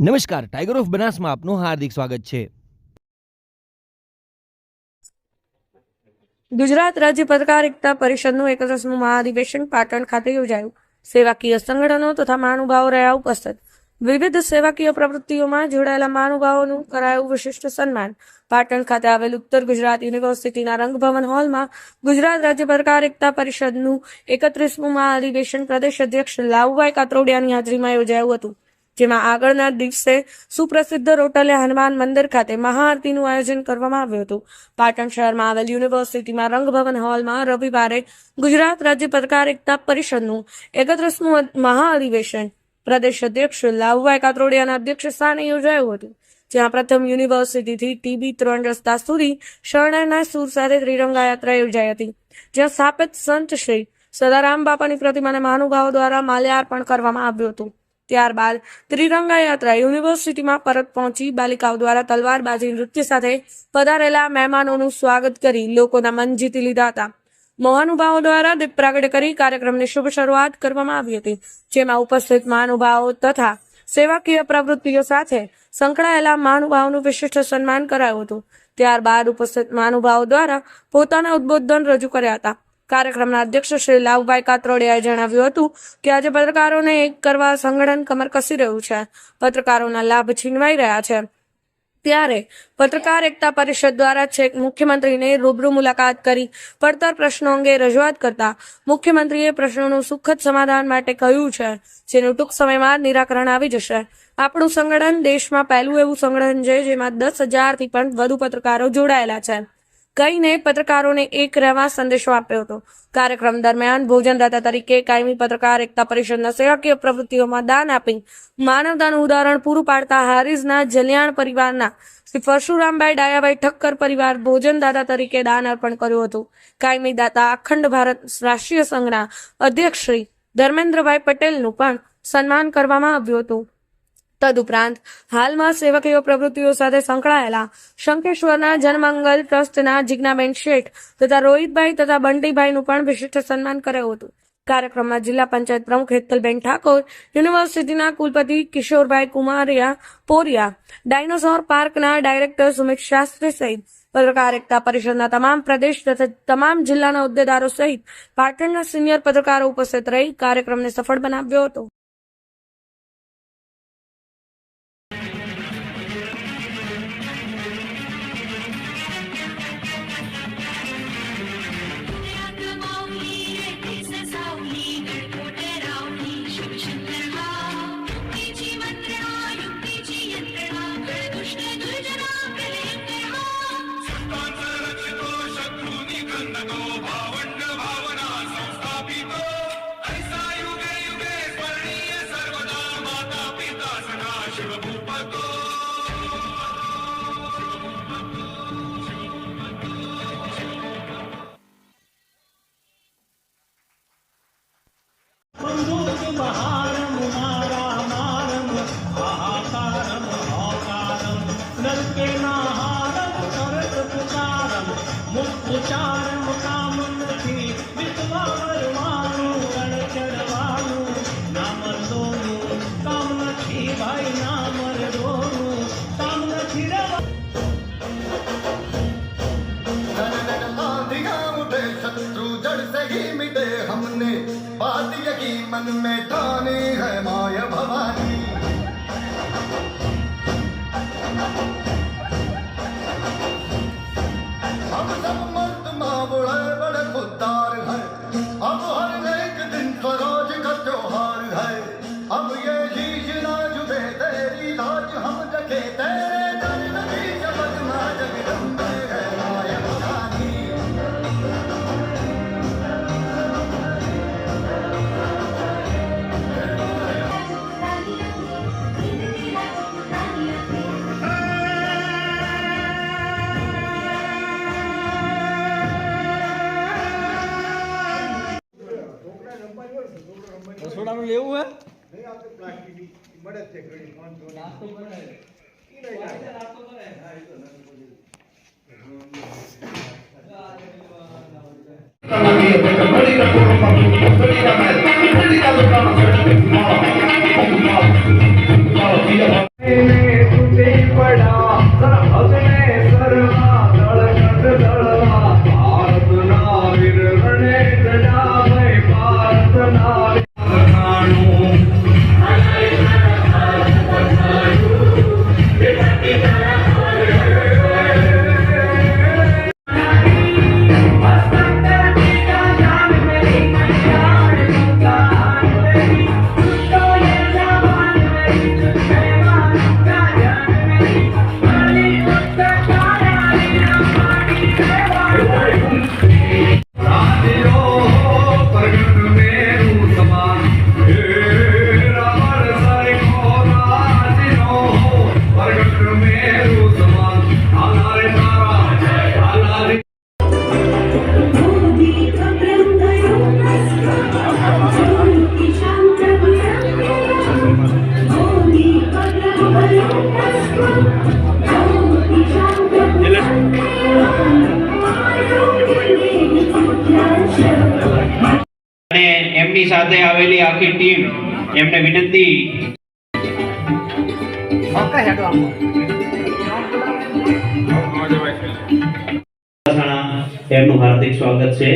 નમસ્કાર tiger of બનાસમાં આપનું હાર્દિક સ્વાગત છે. ગુજરાત રાજ્ય પત્રકારિતા પરિષદનું એકત્રીસમું મહાધિવેશન પાટણ ખાતે યોજાયું. સેવાકીય સંગઠનો તથા મહાનુભાવો રહ્યા ઉપસ્થિત. વિવિધ સેવાકીય પ્રવૃત્તિઓમાં જોડાયેલા મહાનુભાવોનું કરાયું વિશિષ્ટ સન્માન. પાટણ ખાતે આવેલ ઉત્તર ગુજરાત યુનિવર્સિટીના રંગભવન હોલમાં ગુજરાત રાજ્ય પત્રકારિતા પરિષદનું એકત્રીસમું મહાધિવેશન પ્રદેશ અધ્યક્ષ લાવુભાઈ કાતરોડિયાની હાજરીમાં યોજાયું હતું. જેમાં આગળના દિવસે સુપ્રસિદ્ધ રોટલે હનુમાન મંદિર ખાતે મહાઆરતીનું આયોજન કરવામાં આવ્યું હતું. પાટણ શહેરમાં આવેલ યુનિવર્સિટીમાં રંગભવન હોલમાં રવિવારે ગુજરાત રાજ્ય પત્રકારિતા પરિષદનું એકત્રીસમું મહાઅધિવેશન પ્રદેશ અધ્યક્ષ લાવુભાઈ કાતરોડિયાના અધ્યક્ષ સ્થાને યોજાયું હતું, જ્યાં પ્રથમ યુનિવર્સિટીથી ટીબી ત્રણ રસ્તા સુધી શરણાના સૂર સાથે ત્રિરંગા યાત્રા યોજાઈ હતી, જ્યાં સ્થાપિત સંત શ્રી સદારામ બાપાની પ્રતિમાને મહાનુભાવો દ્વારા માલ્યાર્પણ કરવામાં આવ્યું હતું. ત્યારબાદ ત્રિરંગા યાત્રા યુનિવર્સિટીમાં પરત પહોંચી બાલિકાઓ દ્વારા તલવારબાજી નૃત્ય સાથે પધારેલા મહેમાનોનું સ્વાગત કરી લોકોના મન જીતી લીધા હતા. મહાનુભાવો દ્વારા દીપ પ્રાગટ્ય કરી કાર્યક્રમની શુભ શરૂઆત કરવામાં આવી હતી, જેમાં ઉપસ્થિત મહાનુભાવો તથા સેવાકીય પ્રવૃત્તિઓ સાથે સંકળાયેલા મહાનુભાવોનું વિશિષ્ટ સન્માન કરાયું હતું. ત્યારબાદ ઉપસ્થિત મહાનુભાવો દ્વારા પોતાના ઉદબોધન રજૂ કર્યા હતા. કાર્યક્રમના અધ્યક્ષ શ્રી લાવભાઈ કાતરોડિયાએ જણાવ્યું હતું કે આજે પત્રકારોને એક કરવા સંગઠન કમર કસી રહ્યું છે. પત્રકારોના લાભ છીનવાઈ રહ્યા છે. ત્યારે પત્રકાર એકતા પરિષદ દ્વારા છેક મુખ્યમંત્રીને રૂબરૂ મુલાકાત કરી પડતર પ્રશ્નો અંગે રજૂઆત કરતા મુખ્યમંત્રીએ પ્રશ્નોનું સુખદ સમાધાન માટે કહ્યું છે, જેનું ટૂંક સમયમાં નિરાકરણ આવી જશે. આપણું સંગઠન દેશમાં પહેલું એવું સંગઠન છે જેમાં દસ હજારથી પણ વધુ પત્રકારો જોડાયેલા છે. કહીને પત્રકારોને એક રહેવા સંદેશો આપ્યો હતો. કાર્યક્રમ દરમિયાન ભોજનદાતા તરીકે કાયમી પત્રકાર એકતા પરિષદના સેવાકીય પ્રવૃત્તિઓમાં દાન આપી માનવતાનું ઉદાહરણ પૂરું પાડતા હારીઝના જલિયાણ પરિવારના શ્રી પરશુરામભાઈ ડાયાભાઈ ઠક્કર પરિવાર ભોજનદાતા તરીકે દાન અર્પણ કર્યું હતું. કાયમી દાતા અખંડ ભારત રાષ્ટ્રીય સંઘના અધ્યક્ષ શ્રી ધર્મેન્દ્રભાઈ પટેલનું પણ સન્માન કરવામાં આવ્યું હતું. તદુપરાંત હાલમાં સેવકીય પ્રવૃત્તિઓ સાથે સંકળાયેલા શંકેશ્વરના જનમંગલ ટ્રસ્ટના જિજ્ઞાબેન શેઠ તથા રોહિતભાઈ તથા બંટીભાઈનું પણ વિશિષ્ટ સન્માન કર્યું હતું. કાર્યક્રમમાં જિલ્લા પંચાયત પ્રમુખ હેતલબેન ઠાકોર, યુનિવર્સિટીના કુલપતિ કિશોરભાઈ કુમારિયા પોરિયા, ડાયનોસોર પાર્કના ડાયરેક્ટર સુમિત શાસ્ત્રી સહિત પત્રકાર એકતા પરિષદના તમામ પ્રદેશ તથા તમામ જિલ્લાના હોદ્દેદારો સહિત પાટણના સિનિયર પત્રકારો ઉપસ્થિત રહી કાર્યક્રમને સફળ બનાવ્યો હતો. करके नहारम करत पुकारम मुखारम नाम दोनु कामन भाई शत्रु जड़ से ही मिटे हमने। बात की मन में ठानी है, माया भवानी। લેવું હે Thank you. સાથે આવેલી આખી ટીમ એમને વિનંતી. એમનું હાર્દિક સ્વાગત છે.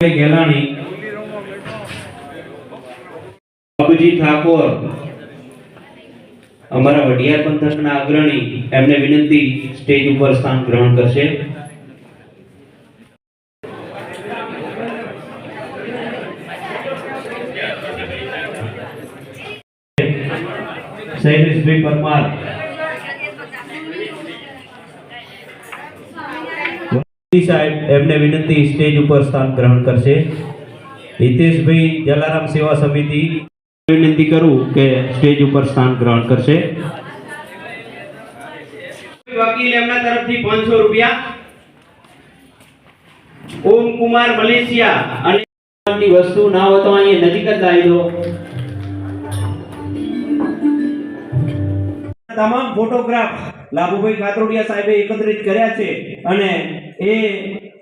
ગેલાણી બાબુજી ઠાકોર અમારા વડિયાર પંથકના અગ્રણી એમને વિનંતી સ્ટેજ ઉપર સ્થાન ગ્રહણ કરશે. શૈલેષભાઈ પરમાર સાહેબ એમને વિનંતી સ્ટેજ ઉપર સ્થાન ગ્રહણ કરશે. હિતેશભાઈ જલારામ સેવા સમિતિ વિનંતી કરું કે સ્ટેજ ઉપર સ્થાન ગ્રહણ કરશે. વકીલ એમના તરફથી પાંચસો રૂપિયા. ઓમ કુમાર મલેશિયા અને વસ્તુ ના હોય તો અહીંયા નજીક જ આવી દો. તમામ ફોટોગ્રાફ લાભુભાઈ કાતરોડિયા સાહેબે એકત્રિત કર્યા છે અને એ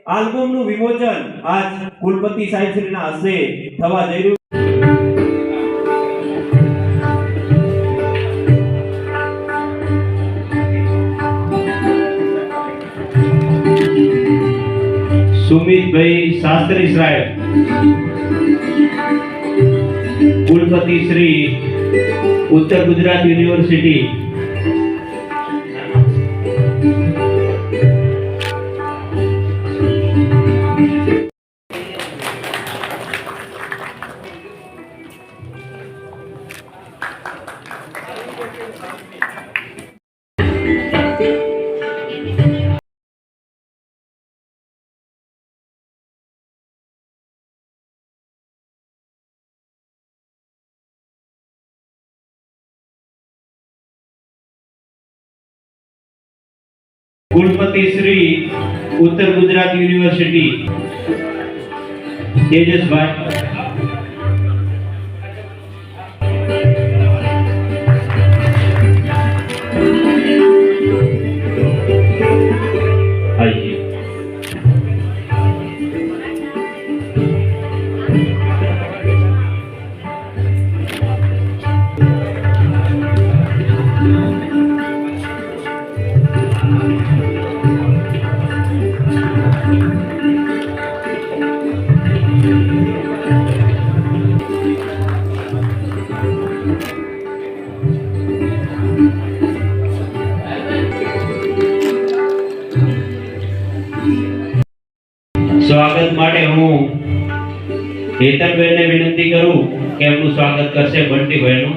આલ્બમનું વિમોચન આજ કુલપતિ સાહેબ શ્રીના હસ્તે થવા જઈ રહ્યું સુમિતભાઈ શાસ્ત્રી સાહેબ, કુલપતિ શ્રી, ઉત્તર ગુજરાત યુનિવર્સિટી કુલપતિ શ્રી ઉત્તર ગુજરાત યુનિવર્સિટી. તેજસભાઈ. હેતલબેનને વિનંતી કરું કે એમનું સ્વાગત કરશે બંટીભાઈનું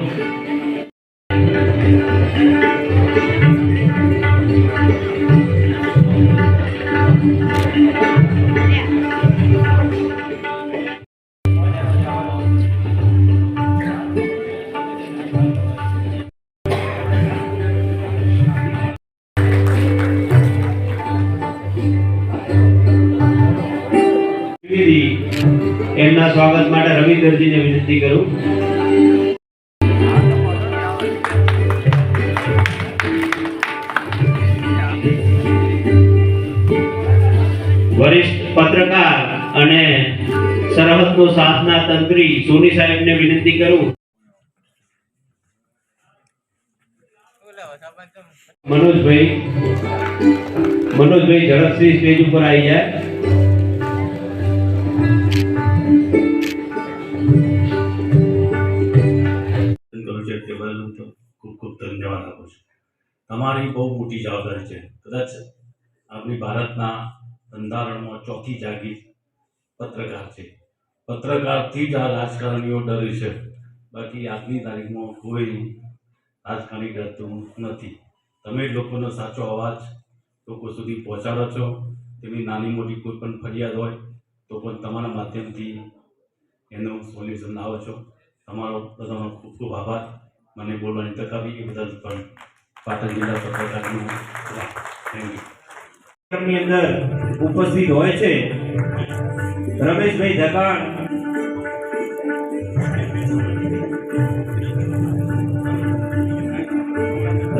વરિષ્ઠ પત્રકાર અને સરહદનો સાધના તંત્રી સોની સાહેબને વિનંતી કરું. મનોજભાઈ મનોજભાઈ ઝડપથી સ્ટેજ ઉપર આવી જાય. ખૂબ ખૂબ ધન્યવાદ આપું છું. તમારી બહુ મોટી જવાબદારી છે. કદાચ આપણી ભારતના બંધારણમાં ચોથી જાગી પત્રકાર છે. પત્રકારથી જ આ રાજકારણીઓ ડરે છે. બાકી આજની તારીખમાં કોઈ રાજકારણી ડરતું નથી. તમે લોકોનો સાચો અવાજ લોકો સુધી પહોંચાડો છો. તેની નાની મોટી કોઈ પણ ફરિયાદ હોય તો પણ તમારા માધ્યમથી એનું સોલ્યુશન લાવો છો. તમારો બધાનો ખૂબ ખૂબ આભાર. મને બોલવાની તક આપી. એ બદલ પણ પાટણ જિલ્લા પત્રકારનું થેન્ક યુ ની અંદર ઉપસ્થિત હોય છે. રમેશભાઈ ધકાણ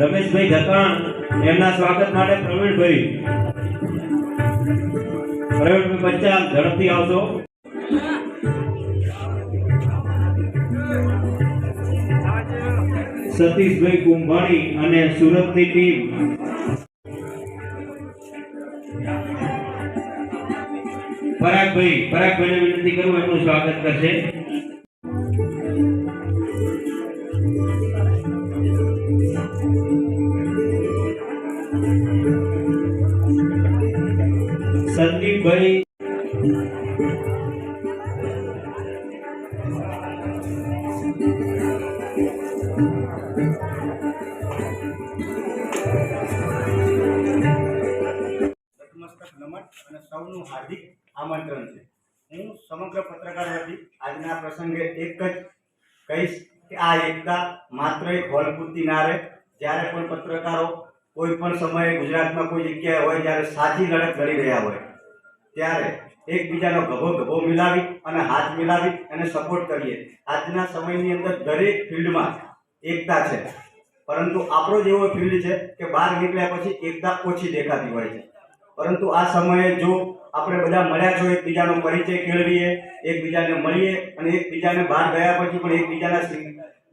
રમેશભાઈ ધકાણ એમના સ્વાગત માટે પ્રવીણભાઈ. પ્રવીણભાઈ બચ્ચા ઝડપથી આવશો. સતીશભાઈ કુંભાણી અને સુરતની ટીમ. પરાગભાઈ પરાગભાઈને વિનંતી કરું એમનું સ્વાગત કરશે. આજના એક જ કહીશ કે આ એકતા માત્ર એક હોલ ના રહે. જ્યારે પણ પત્રકારો કોઈ પણ સમયે ગુજરાતમાં કોઈ જગ્યાએ હોય, જ્યારે સાચી લડત લડી રહ્યા હોય, ત્યારે એકબીજાનો ગભો ગભો મિલાવી અને હાથ મિલાવી અને સપોર્ટ કરીએ. આજના સમયની અંદર દરેક ફિલ્ડમાં એકતા છે. પરંતુ આપણો જ એવો ફિલ્ડ છે કે બહાર નીકળ્યા પછી એકતા ઓછી દેખાતી હોય છે. પરંતુ આ સમયે જો આપણે બધા મળ્યા છો, એકબીજાનો પરિચય કેળવીએ, એકબીજાને મળીએ અને એકબીજાને બહાર ગયા પછી પણ એકબીજાના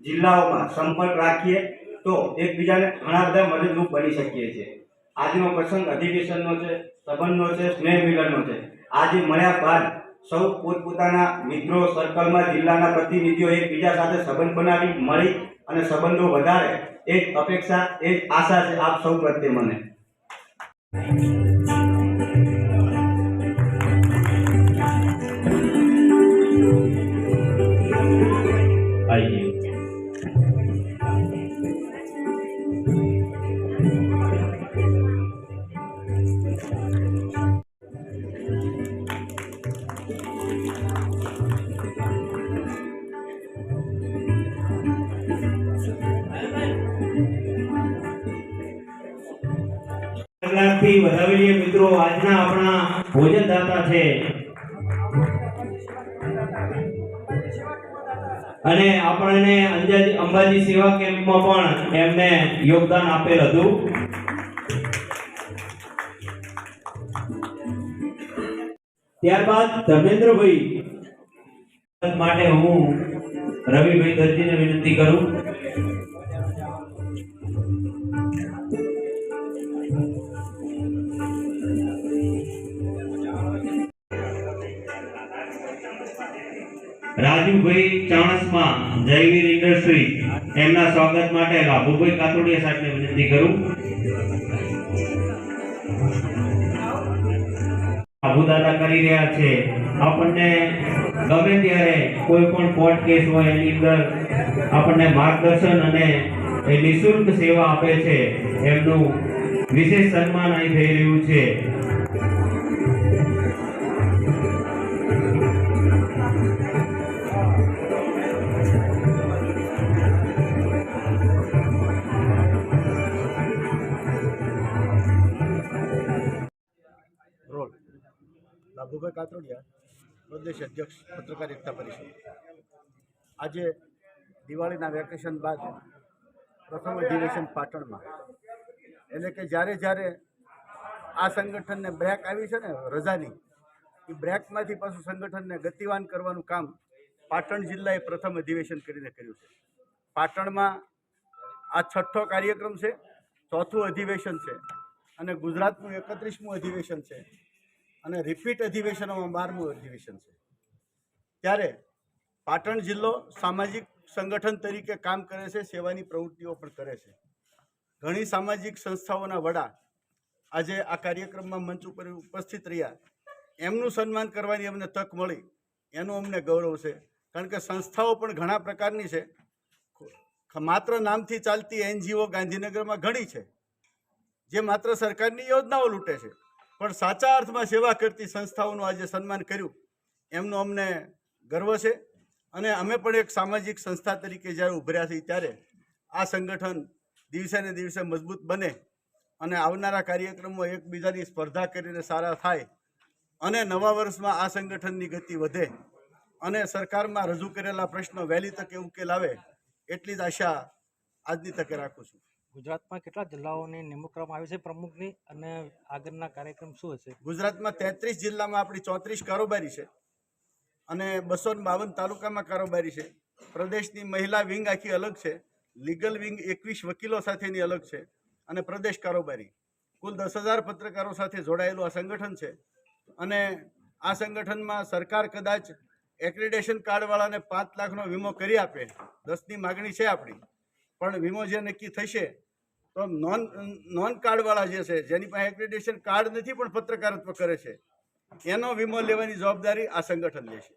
જિલ્લાઓમાં સંપર્ક રાખીએ, તો એકબીજાને ઘણા બધા મદદરૂપ બની શકીએ છીએ. આજનો પ્રસંગ અધિવેશનનો છે, સંબંધનો છે સ્નેહ મિલનનો છે. આજે મળ્યા બાદ સૌ પોતપોતાના મિત્રો સર્કલમાં જિલ્લાના પ્રતિનિધિઓ એકબીજા સાથે સંબંધ બનાવી, મળી અને સંબંધો વધારે, એ જ અપેક્ષા, એ જ આશા છે આપ સૌ પ્રત્યે મને. મિત્રો, આજના આપણા ભોજન દાતા છે. અને આપણને અંજાજી અંબાજી સેવા કેમ્પમાં પણ એમને યોગદાન આપેલ હતું. ત્યારબાદ ધર્મેન્દ્રભાઈ માટે હું રવિભાઈ દરજીને વિનંતી કરું. રાજુભાઈ ચાણસમા જયવીર ઇન્ડસ્ટ્રી, એમના સ્વાગત માટે લાભુભાઈ કાતોડિયા સાહેબને વિનંતી કરું. લાભુદાદા કરી રહ્યા છે. આપણને ગમે ત્યારે કોઈ પણ કોર્ટ કેસ હોય એની અંદર આપણને માર્ગદર્શન અને એ નિઃશુલ્ક સેવા આપે છે. એમનું વિશેષ સન્માન અહીં થઈ રહ્યું છે. લાભુભાઈ કાતરોડિયા પ્રદેશ અધ્યક્ષ પત્રકાર એકતા પરિષદ. આજે દિવાળીના વેકેશન બાદ પ્રથમ અધિવેશન પાટણમાં. એટલે કે જ્યારે જ્યારે આ સંગઠનને બ્રેક આવી છે ને રજાની, એ બ્રેકમાંથી પાછું સંગઠનને ગતિવાન કરવાનું કામ પાટણ જિલ્લાએ પ્રથમ અધિવેશન કરીને કર્યું છે. પાટણમાં આ છઠ્ઠો કાર્યક્રમ છે, ચોથું અધિવેશન છે અને ગુજરાતનું એકત્રીસમું અધિવેશન છે. અને રિપીટ અધિવેશનોમાં બારમું અધિવેશન છે. ત્યારે પાટણ જિલ્લો સામાજિક સંગઠન તરીકે કામ કરે છે, સેવાની પ્રવૃત્તિઓ પણ કરે છે. ઘણી સામાજિક સંસ્થાઓના વડા આજે આ કાર્યક્રમમાં મંચ ઉપર ઉપસ્થિત રહ્યા. એમનું સન્માન કરવાની અમને તક મળી. એનું અમને ગૌરવ છે. કારણ કે સંસ્થાઓ પણ ઘણા પ્રકારની છે. માત્ર નામથી ચાલતી એનજીઓ ગાંધીનગરમાં ઘણી છે. જે માત્ર સરકારની યોજનાઓ લૂંટે છે. પણ સાચા અર્થમાં સેવા કરતી સંસ્થાઓનું આજે સન્માન કર્યું. એમનો અમને ગર્વ છે અને અમે પણ એક સામાજિક સંસ્થા તરીકે જ્યારે ઉભર્યા છીએ ત્યારે આ સંગઠન દિવસે ને દિવસે મજબૂત બને અને આવનારા કાર્યક્રમો એકબીજાની સ્પર્ધા કરીને સારા થાય અને નવા વર્ષમાં આ સંગઠનની ગતિ વધે અને સરકારમાં રજૂ કરેલા પ્રશ્નો વહેલી તકે ઉકેલ આવે એટલી જ આશા આજની તકે રાખું છું. ગુજરાતમાં કેટલા જિલ્લાઓની નિમણૂક કરવામાં આવી છે પ્રમુખની અને આગળના કાર્યક્રમ શું હશે? ગુજરાતમાં તેત્રીસ જિલ્લામાં આપણી ચોત્રીસ કારોબારી છે અને બસો બાવન તાલુકામાં કારોબારી છે. પ્રદેશની મહિલા વિંગ આખી અલગ છે, લીગલ વિંગ એકવીસ વકીલો સાથેની અલગ છે અને પ્રદેશ કારોબારી. કુલ દસ હજાર પત્રકારો સાથે જોડાયેલું આ સંગઠન છે અને આ સંગઠનમાં સરકાર કદાચ એક્રેડેશન કાર્ડવાળાને પાંચ લાખનો વીમો કરી આપે, દસની માગણી છે આપણી. પણ વીમો જે નક્કી થશે તો નોન નોન કાર્ડવાળા જે છે, જેની પાસે એક્રેડિટેશન કાર્ડ નથી, પણ પત્રકારત્વ કરે છે, એનો વીમો લેવાની જવાબદારી આ સંગઠન લેશે